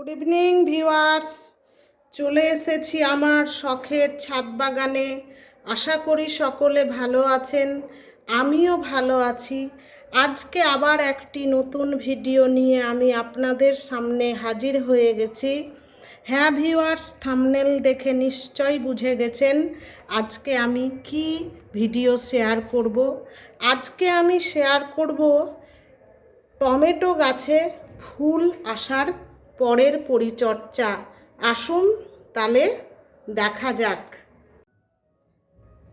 Good evening viewers চলে এসেছি আমার শখের ছাদ বাগানে। আশা করি সকলে ভালো আছেন, আমিও ভালো আছি। আজকে আবার একটি নতুন ভিডিও নিয়ে আমি আপনাদের সামনে হাজির হয়ে গেছি। হ্যাঁ ভিউয়ার্স থামনেল দেখে নিশ্চয় বুঝে গেছেন আজকে আমি কি ভিডিও শেয়ার করব। আজকে আমি শেয়ার করব টমেটো গাছে ফুল আসার পরের পরিচর্যা আসুন, তাহলে দেখা যাক।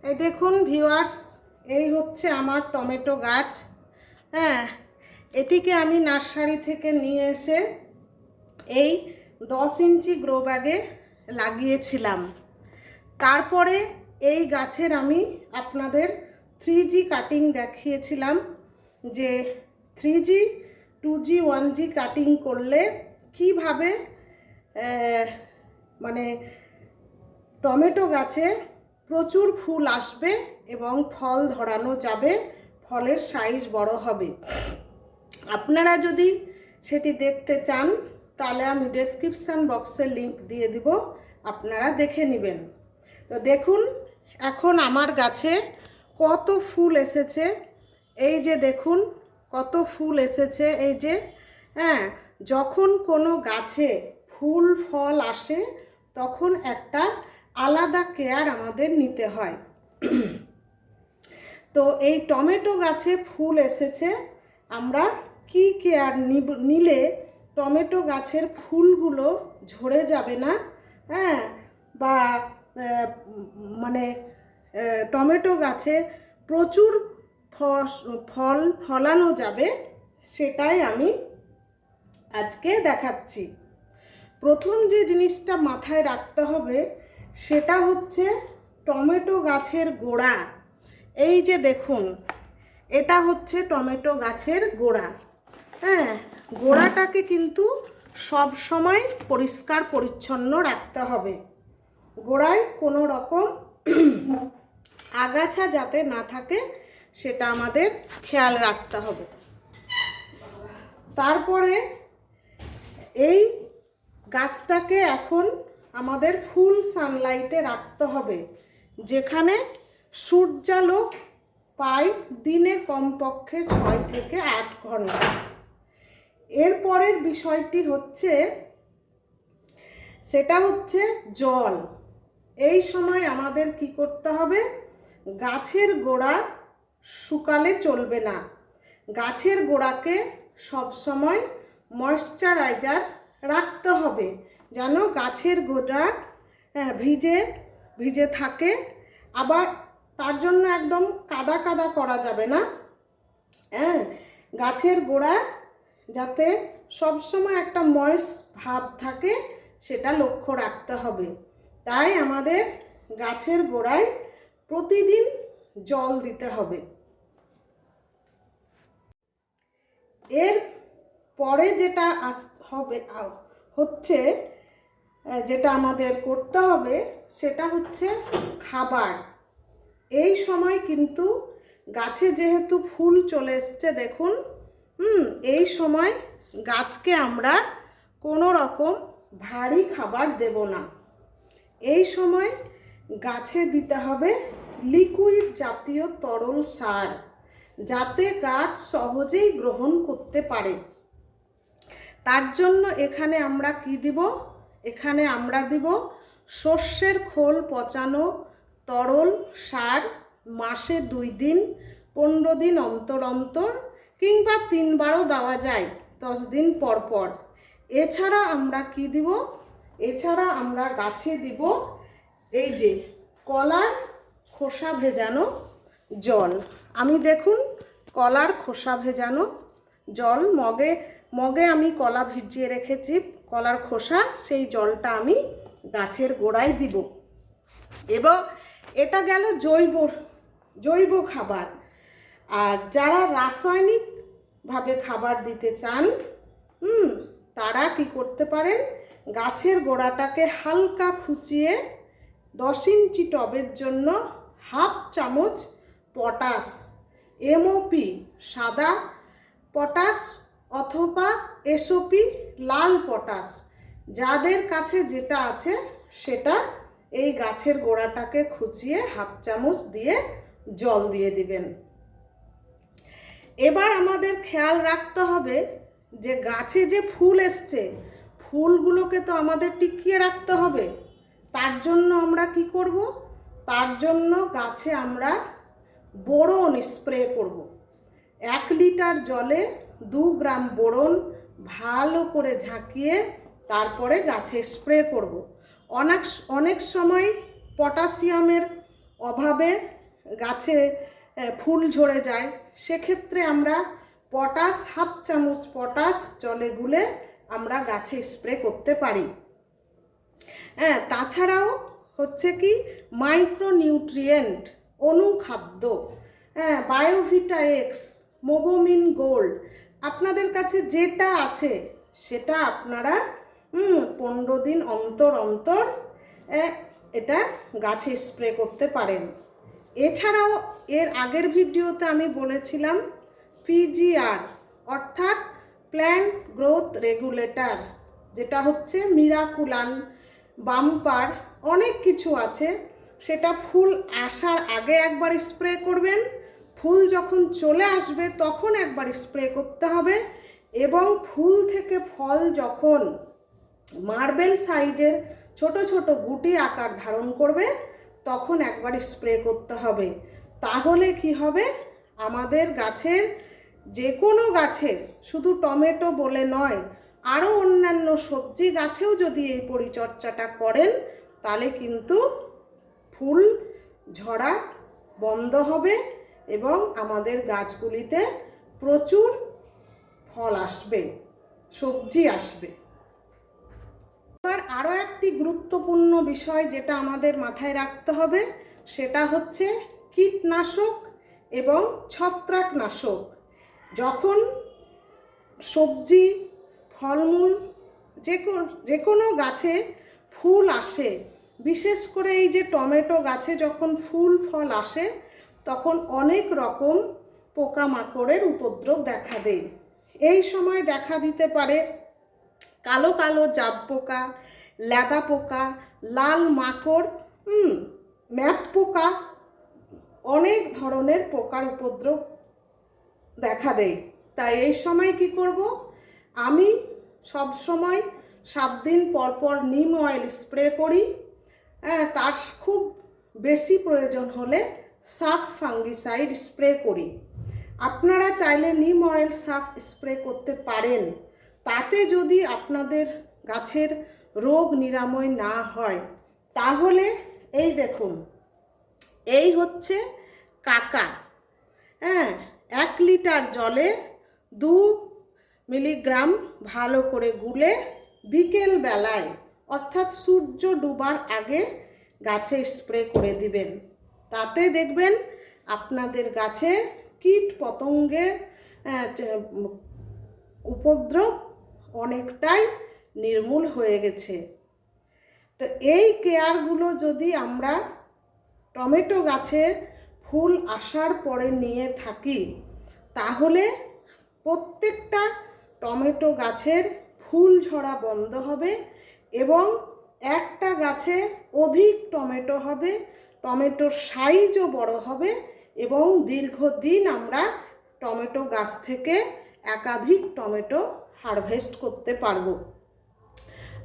এই দেখুন ভিউয়ার্স, এই হচ্ছে আমার টমেটো গাছ। হ্যাঁ এটিকে আমি নার্সারি থেকে নিয়ে এসে এই দশ ইঞ্চি গ্রো ব্যাগে লাগিয়েছিলাম। তারপরে এই গাছের আমি আপনাদের থ্রি জি কাটিং দেখিয়েছিলাম যে three G two G one G cutting করলে কীভাবে মানে টমেটো গাছে প্রচুর ফুল আসবে এবং ফল ধরানো যাবে, ফলের সাইজ বড় হবে। আপনারা যদি সেটি দেখতে চান, তাহলে আমি ডেসক্রিপশান বক্সে লিংক দিয়ে দিব, আপনারা দেখে নেবেন। তো দেখুন, এখন আমার গাছে কত ফুল এসেছে। এই যে দেখুন, কত ফুল এসেছে। এই যে হ্যাঁ যখন কোনো গাছে ফুল, ফল আসে, তখন একটা আলাদা কেয়ার আমাদের নিতে হয়। তো এই টমেটো গাছে ফুল এসেছে, আমরা কি কেয়ার নিব, নিলে টমেটো গাছের ফুলগুলো ঝরে যাবে না? হ্যাঁ বা মানে টমেটো গাছে প্রচুর ফল, ফলানো যাবে, সেটাই আমি আজকে দেখাচ্ছি। প্রথম যে জিনিসটা মাথায় রাখতে হবে, সেটা হচ্ছে টমেটো গাছের গোড়া। এই যে দেখুন, এটা হচ্ছে টমেটো গাছের গোড়া। হ্যাঁ গোড়াটাকে কিন্তু সব সময় পরিষ্কার পরিচ্ছন্ন রাখতে হবে। গোড়ায় কোনো রকম আগাছা যাতে না থাকে, সেটা আমাদের খেয়াল রাখতে হবে। তারপরে এই গাছটাকে এখন আমাদের ফুল সানলাইটে রাখতে হবে। যেখানে সূর্যালোক পায় দিনে কমপক্ষে ছয় থেকে আট ঘণ্টা। এরপরের বিষয়টি হচ্ছে, সেটা হচ্ছে জল। এই সময় আমাদের কি করতে হবে? গাছের গোড়া শুকালে চলবে না। গাছের গোড়াকে সব সময় ময়শ্চারাইজার রাখতে হবে যেন গাছের গোড়া হ্যাঁ, ভিজে ভিজে থাকে। আবার তার জন্য একদম কাদা কাদা করা যাবে না। হ্যাঁ গাছের গোড়া যাতে সবসময় একটা ময়েস ভাব থাকে সেটা লক্ষ্য রাখতে হবে। তাই আমাদের গাছের গোড়ায় প্রতিদিন জল দিতে হবে। এর পরে যেটা আস, হবে হচ্ছে যেটা আমাদের করতে হবে সেটা হচ্ছে খাবার। এই সময় কিন্তু গাছে যেহেতু ফুল চলে এসছে, দেখুন, হুম, এই সময় গাছকে আমরা কোনো রকম ভারী খাবার দেব না। এই সময় গাছে দিতে হবে লিকুইড জাতীয় তরল সার, যাতে গাছ সহজেই গ্রহণ করতে পারে। তার জন্য এখানে আমরা কি দিব? এখানে আমরা দিব শস্যের খোল পচানো তরল সার মাসে দুই দিন, পনেরো দিন অন্তর অন্তর কিংবা তিনবারও দেওয়া যায় দশ দিন পর পর। এছাড়া আমরা কি দিব? এছাড়া আমরা গাছে দিব এই যে কলার খোসা ভেজানো জল। আমি দেখুন কলার খোসা ভেজানো জল, মগে মগে আমি কলা ভিজিয়ে রেখেছি, কলার খোসা, সেই জলটা আমি গাছের গোড়ায় দিব। এবং এটা গেল জৈব জৈব খাবার। আর যারা রাসায়নিকভাবে খাবার দিতে চান, হুম, তারা কি করতে পারেন? গাছের গোড়াটাকে হালকা খুচিয়ে দশ ইঞ্চি টবের জন্য হাফ চামচ পটাশ, এমওপি, সাদা পটাশ অথবা এসওপি লাল পটাশ, যাদের কাছে যেটা আছে সেটা এই গাছের গোড়াটাকে খুঁচিয়ে হাফ চামচ দিয়ে জল দিয়ে দিবেন। এবার আমাদের খেয়াল রাখতে হবে যে গাছে যে ফুল এসছে, ফুলগুলোকে তো আমাদের টিকিয়ে রাখতে হবে। তার জন্য আমরা কি করব? তার জন্য গাছে আমরা বোরন স্প্রে করব। এক লিটার জলে দু গ্রাম বোরন ভালো করে ঝাঁকিয়ে তারপরে গাছে স্প্রে করব। অনেক অনেক সময় পটাশিয়ামের অভাবে গাছে ফুল ঝরে যায়। সেক্ষেত্রে আমরা পটাশ, হাফ চামচ পটাশ জলে গুলে আমরা গাছে স্প্রে করতে পারি। হ্যাঁ তাছাড়াও হচ্ছে কি, মাইক্রোনিউট্রিয়েন্ট অনুখাদ্য হ্যাঁ বায়োভিটা এক্স, মোবোমিন গোল্ড আপনাদের কাছে যেটা আছে, সেটা আপনারা পনেরো দিন অন্তর অন্তর এটা গাছে স্প্রে করতে পারেন। এছাড়াও এর আগের ভিডিওতে আমি বলেছিলাম পিজিআর অর্থাৎ প্ল্যান্ট গ্রোথ রেগুলেটর যেটা হচ্ছে মিরাকুলান বাম্পার অনেক কিছু আছে। সেটা ফুল আসার আগে একবার স্প্রে করবেন। ফুল যখন চলে আসবে তখন একবার স্প্রে করতে হবে এবং ফুল থেকে ফল যখন মার্বেল সাইজের ছোট ছোট গুটি আকার ধারণ করবে, তখন একবার স্প্রে করতে হবে। তাহলে কি হবে? আমাদের গাছের যে কোনো গাছের, শুধু টমেটো বলে নয়, আরও অন্যান্য সবজি গাছেও যদি এই পরিচর্যাটা করেন, তাহলে কিন্তু ফুল ঝরা বন্ধ হবে। এবং আমাদের গাছগুলিতে প্রচুর ফল আসবে, সবজি আসবে। এবার আরও একটি গুরুত্বপূর্ণ বিষয় যেটা আমাদের মাথায় রাখতে হবে, সেটা হচ্ছে কীটনাশক এবং ছত্রাকনাশক। যখন সবজি, ফলমূল, যে যে কোনো গাছে ফুল আসে, বিশেষ করে এই যে টমেটো গাছে যখন ফুল, ফল আসে তখন অনেক রকম পোকামাকড়ের উপদ্রব দেখা দেয়। এই সময় দেখা দিতে পারে কালো কালো জাব পোকা ল্যাদা পোকা, লাল মাকড় ম্যাপ পোকা, অনেক ধরনের পোকার উপদ্রব দেখা দেয়। তাই এই সময় কি করব? আমি সব সময় সাত দিন পর পর নিম অয়েল স্প্রে করি। হ্যাঁ তার খুব বেশি প্রয়োজন হলে সাফ ফাঙ্গিসাইড স্প্রে করি। আপনারা চাইলে নিম অয়েল সাফ স্প্রে করতে পারেন। তাতে যদি আপনাদের গাছের রোগ নিরাময় না হয়, তাহলে এই দেখুন, এই হচ্ছে কাকা। হ্যাঁ এক লিটার জলে দু মিলিগ্রাম ভালো করে গুলে বিকেল বেলায় অর্থাৎ সূর্য ডুবার আগে গাছে স্প্রে করে দিবেন। তাতে দেখবেন আপনাদের গাছে কীট পতঙ্গের উপদ্রব অনেকটাই নির্মূল হয়ে গেছে। তো এই কেয়ারগুলো যদি আমরা টমেটো গাছের ফুল আসার পরে নিয়ে থাকি, তাহলে প্রত্যেকটা টমেটো গাছের ফুল ঝরা বন্ধ হবে এবং একটা গাছে অধিক টমেটো হবে টমেটোর সাইজও বড় হবে এবং দীর্ঘদিন আমরা টমেটো গাছ থেকে একাধিক টমেটো হারভেস্ট করতে পারব।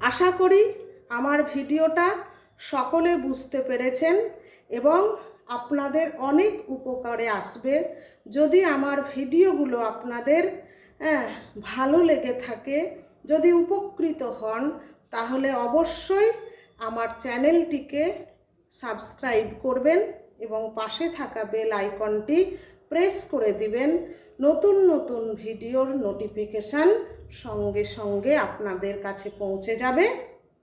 আশা করি আমার ভিডিওটা সকলে বুঝতে পেরেছেন এবং আপনাদের অনেক উপকারে আসবে। যদি আমার ভিডিওগুলো আপনাদের হ্যাঁ, ভালো লেগে থাকে যদি উপকৃত হন তাহলে অবশ্যই আমার চ্যানেলটিকে সাবস্ক্রাইব করবেন এবং পাশে থাকা বেল আইকনটি প্রেস করে দিবেন। নতুন নতুন ভিডিওর নোটিফিকেশান সঙ্গে সঙ্গে আপনাদের কাছে পৌঁছে যাবে।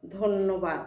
ধন্যবাদ।